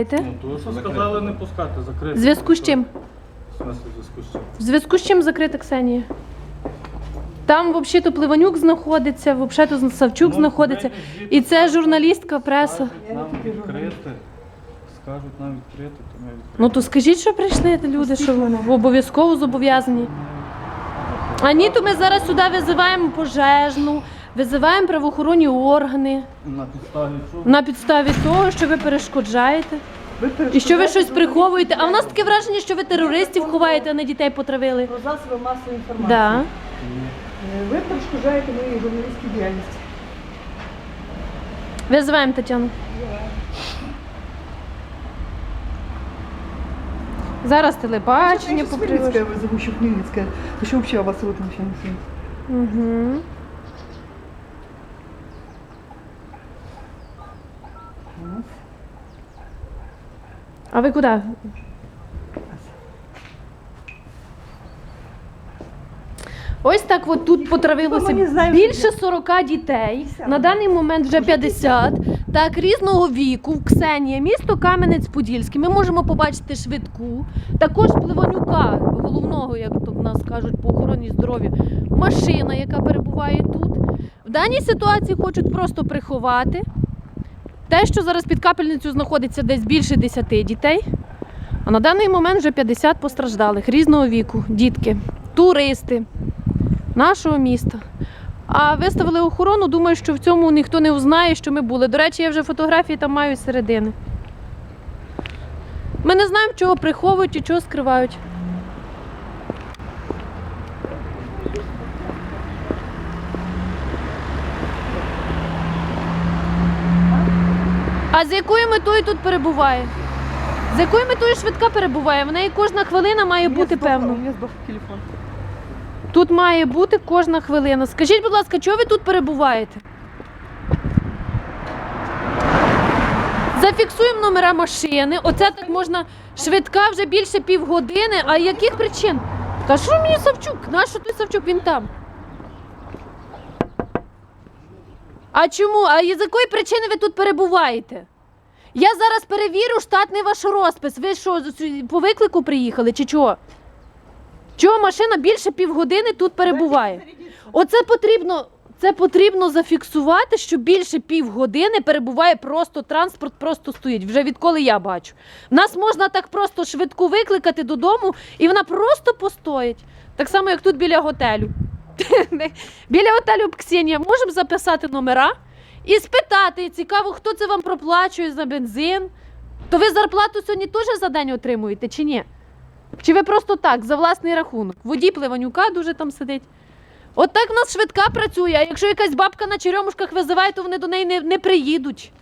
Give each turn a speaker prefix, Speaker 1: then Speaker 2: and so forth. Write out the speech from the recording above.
Speaker 1: Ну, то, що сказали не пускати, закрити.
Speaker 2: В зв'язку з чим?
Speaker 1: В в зв'язку з чим?
Speaker 2: В зв'язку з чим закрита Ксенія? Там взагалі-то Пливанюк знаходиться, взагалі-то Савчук
Speaker 1: Ну,
Speaker 2: знаходиться. І це журналістка, преса.
Speaker 1: Скажуть нам відкрити. Скажуть нам відкрити, то ми відкрити.
Speaker 2: Ну то скажіть, що прийшли люди, що обов'язково зобов'язані. А ні, то ми зараз сюди визиваємо пожежну, визиваємо правоохоронні органи
Speaker 1: На підставі чого?
Speaker 2: на підставі того, що ви перешкоджаєте. І що ви щось приховуєте. А в нас таке враження, що ви терористів ховаєте, а не дітей потравили.
Speaker 3: Про засоби масової інформації.
Speaker 2: Да.
Speaker 3: Е, Ви перешкоджаєте моїй журналістській діяльності.
Speaker 2: Визиваємо Тетяну. Зараз телебачення
Speaker 3: Якщо
Speaker 2: покривиш.
Speaker 3: Хмельницкая вызову еще Хмельницкая. Еще вообще вас вот вообще не.
Speaker 2: Угу. А ви куди? Ось так от тут потравилося більше 40 дітей. На даний момент вже 50. Так, різного віку. Ксенія, місто Кам'янець-Подільський. Ми можемо побачити швидку. Також Пливанюка, головного, як то в нас кажуть, по охороні здоров'я. Машина, яка перебуває тут. В даній ситуації хочуть просто приховати те, що зараз під капельницю знаходиться десь більше 10 дітей. А на даний момент вже 50 постраждалих різного віку, дітки, туристи нашого міста. А виставили охорону, думаю, що в цьому ніхто не узнає, що ми були. До речі, я вже фотографії там маю з середини. Ми не знаємо, чого приховують і чого скривають. А з якою метою тут перебуває? З якою метою швидка перебуває? В неї кожна хвилина має бути певно.
Speaker 3: телефон.
Speaker 2: Тут має бути кожна хвилина. Скажіть, будь ласка, чого ви тут перебуваєте? Зафіксуємо номера машини. Оце так можна швидка вже більше півгодини. А яких причин? Та що мені Савчук? Нащо ти Савчук? Він там. А чому? А з якої причини ви тут перебуваєте? Я зараз перевірю штатний ваш розпис. Ви що, по виклику приїхали чи чого? Чого машина більше півгодини тут перебуває? Оце потрібно, це потрібно зафіксувати, що більше півгодини перебуває просто транспорт, просто стоїть. Вже відколи я бачу. Нас можна так просто швидку викликати додому, і вона просто постоїть. Так само, як тут біля готелю. Біля готелю Ксенія можемо записати номера і спитати, цікаво, хто це вам проплачує за бензин. То ви зарплату сьогодні теж за день отримуєте чи ні? Чи ви просто так, за власний рахунок? Водій Пливанюка дуже там сидить. От так в нас швидка працює, а якщо якась бабка на черемушках визиває, то вони до неї не, не приїдуть.